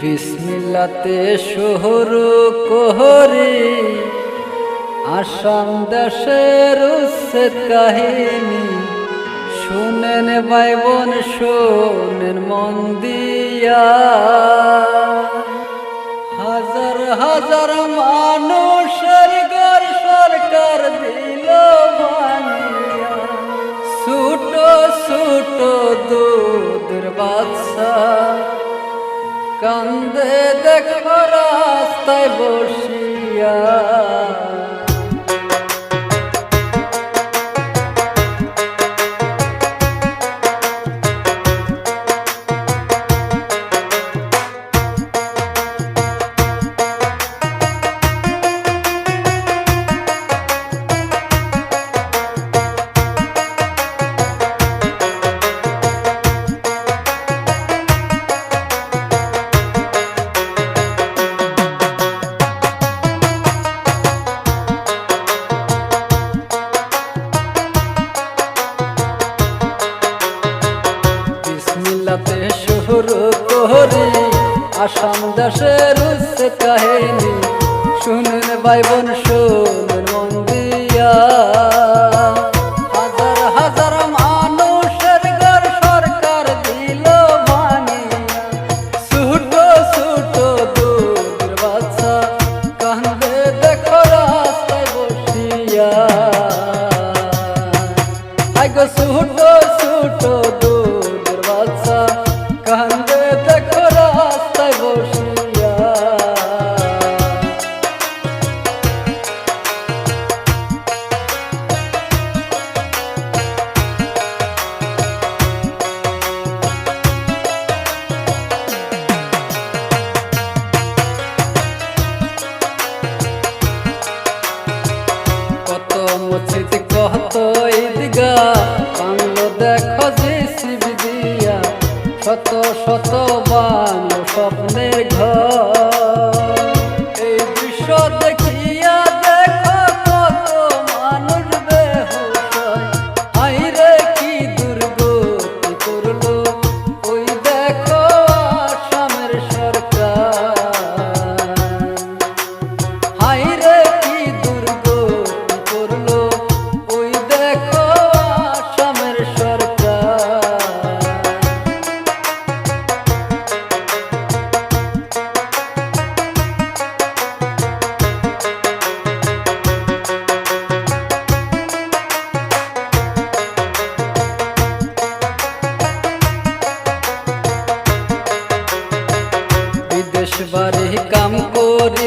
বিসমিল্লাতে শুরু করি আসাম দেশের উচ্ছেদ কাহিনী। শুনেন ভাই বোন শোনেন মন দিয়া। হাজার হাজার মানুষের ঘর সরকার দিল ছোটো ছোটো দুধের বাচ্চা কান্দে দেখো রাস্তায় দেশের উচ্চে কাহিনী শুনুন ভাই বোন শুনুন মন দিয়া হাজার হাজার মানুষের ঘর সরকার দিল ভাঙিয়া ছোট ছোট দুধের বাচ্চা কান্দে দেখো রাস্তায় বসিয়া আগো ছোট ছোট দুধের শিব দিয়া শত শত বাংলো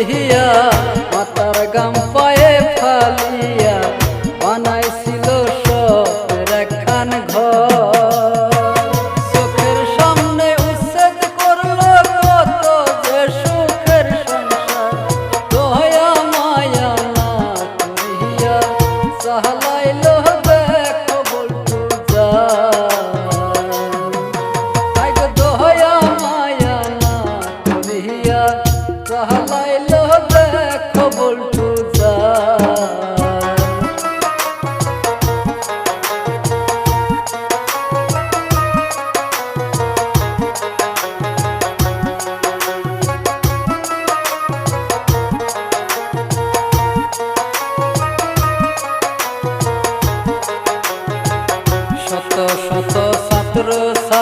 করিয়া মাতার গাম পায়ে ফালিয়া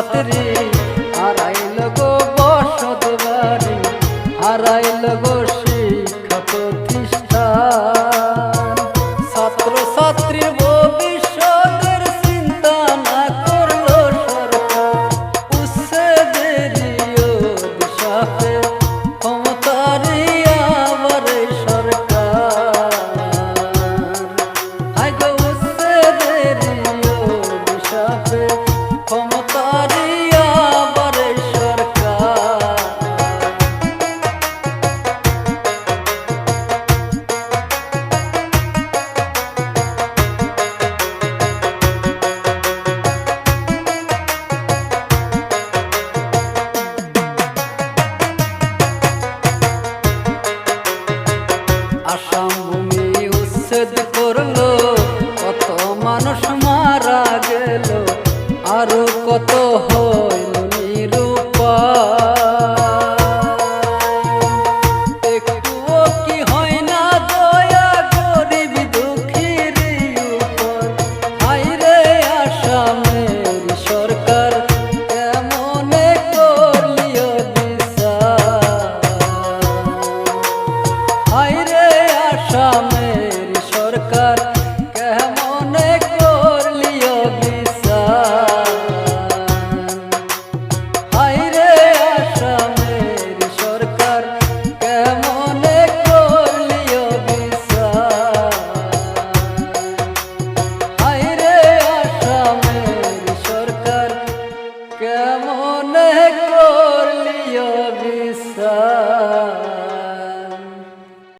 সাথে হারাইল গো বসত বাড়ি হারাইল গো